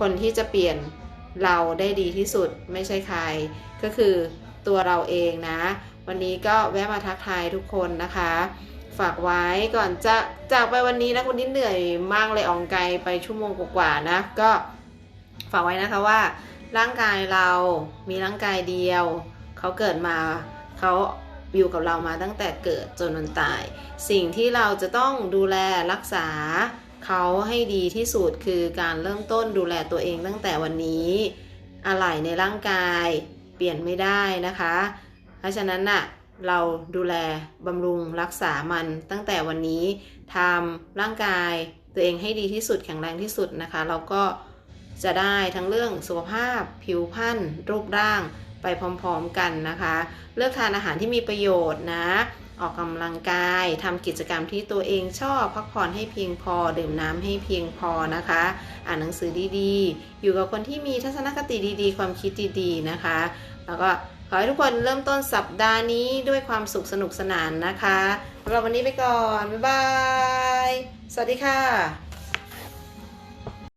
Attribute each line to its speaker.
Speaker 1: คนที่จะเปลี่ยนเราได้ดีที่สุดไม่ใช่ใคร ก็คือตัวเราเองนะ วันนี้ก็แวะมาทักทายทุกคนนะคะ ฝากไว้ก่อนจะจากไปวันนี้นะคุณที่เหนื่อยมากเลยอองไกลไปชั่วโมงกว่าๆนะ ก็ฝากไว้นะคะว่า ร่างกายเรามีร่างกายเดียวเขาเกิดมาเขาอยู่กับเรามาตั้งแต่เกิดจนวันตาย สิ่งที่เราจะต้องดูแลรักษา เขาให้ดีที่สุดคือการเริ่มต้นดูแลตัวเองตั้งแต่วันนี้อะไรในร่างกายเปลี่ยนไม่ได้นะคะ เพราะฉะนั้นน่ะเราดูแลบำรุงรักษามันตั้งแต่วันนี้ทำร่างกายตัวเองให้ดีที่สุดแข็งแรงที่สุดนะคะ เราก็จะได้ทั้งเรื่องสุขภาพ ผิวพรรณรูปร่าง ไปพร้อมๆกันนะคะ เลือกทานอาหารที่มีประโยชน์นะ ออกกำลังกายทำกิจกรรมที่ตัวเองชอบ พักผ่อนให้เพียงพอ ดื่มน้ำให้เพียงพอนะคะ อ่านหนังสือดีๆ อยู่กับคนที่มีทัศนคติดีๆ ความคิดดีๆนะคะ แล้วก็ขอให้ทุกคนเริ่มต้นสัปดาห์นี้ด้วยความสุขสนุกสนานนะคะสำหรับวันนี้ไปก่อน บ๊ายบาย สวัสดีค่ะ